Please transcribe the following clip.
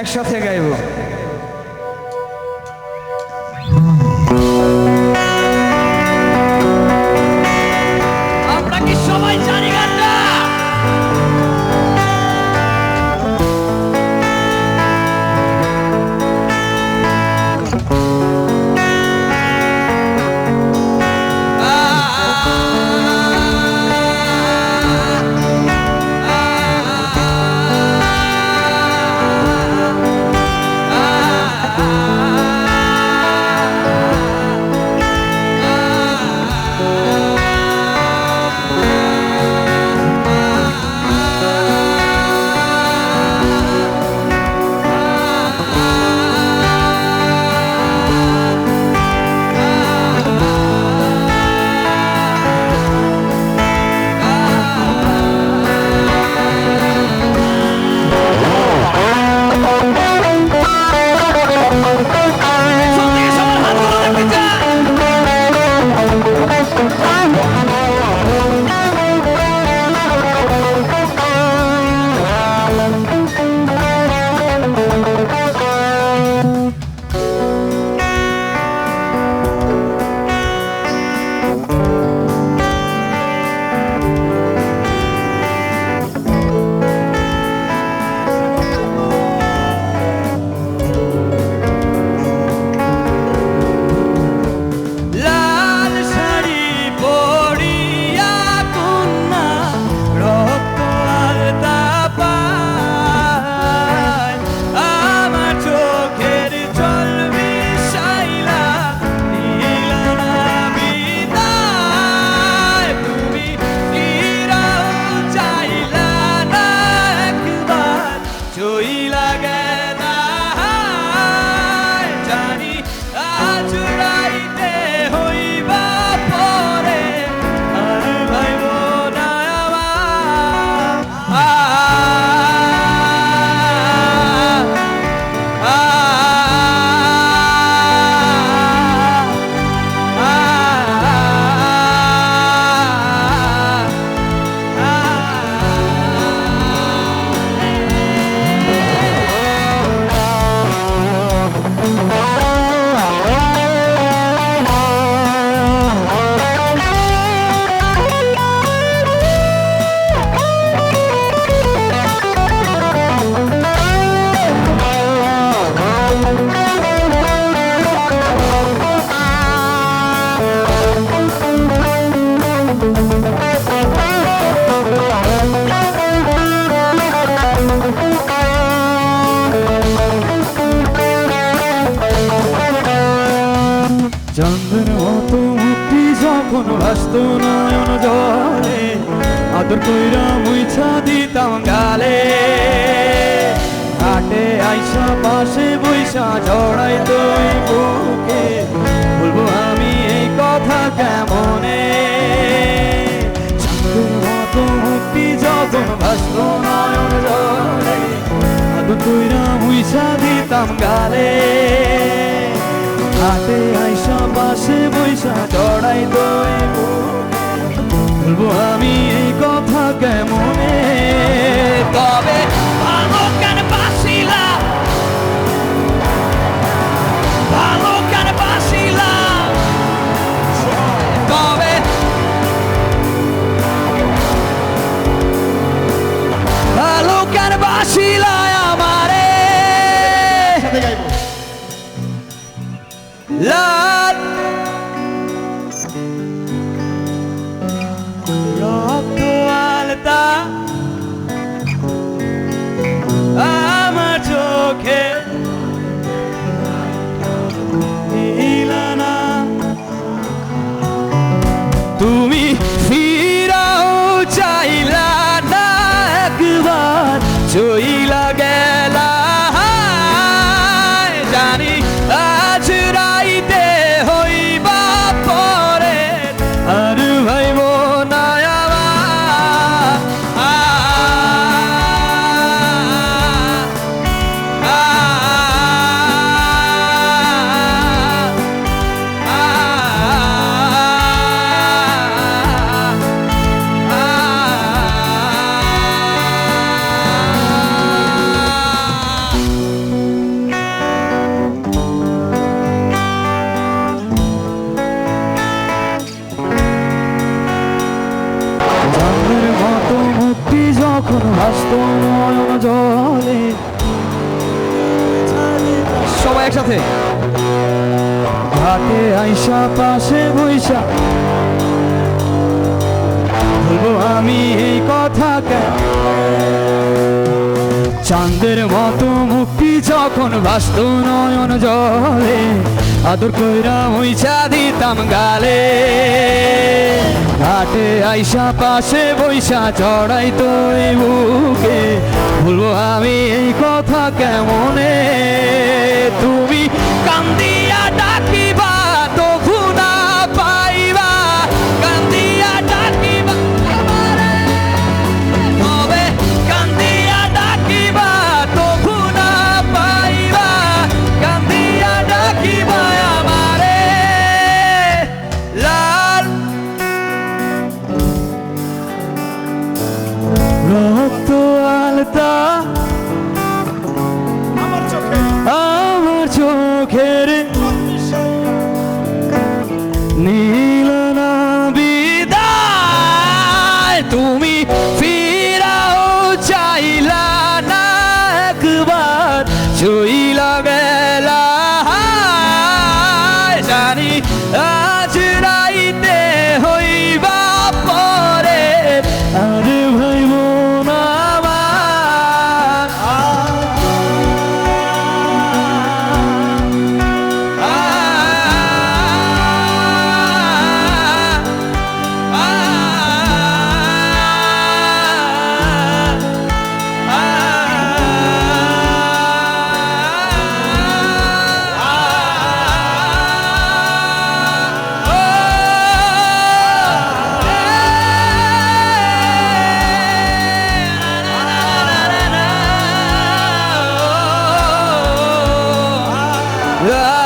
একসাথে গাইব। চন্দ্রের মতো মুক্তি যখন ভাসত নয়ন জলে, আদর কইরা মুইছা দিতাম গালে। হাটে আইসা পাশে বৈশা জড়াই তুই বুকে, বলব আমি এই কথা কেমনে? চন্দ্রের মতো মুক্তি যখন ভাসত নয়ন জলে, আদর কইরা মুইছা দিতাম গালে। হাতে আইসা পাশে বৈশা চড়াই দই বলব, আমি এই কথা কেমনে? তবে ভালো কেন বাসিলা? love. ভাসত নয়ন জলে। সবাই একসাথে? ঘাটে আইসা পাশে বৈশা বলব আমি এই কথা কেন? চাঁদের মতো মুক্তি যখন ভাসত নয়ন জলে আদর কইরা মইছা দিতাম গালে। ঘাটে আইসা পাশে বৈশা চড়াই তুই বুকে। বলব আমি এই কথা কেমনে? তুমি কান্দিয়া நீ Yeah.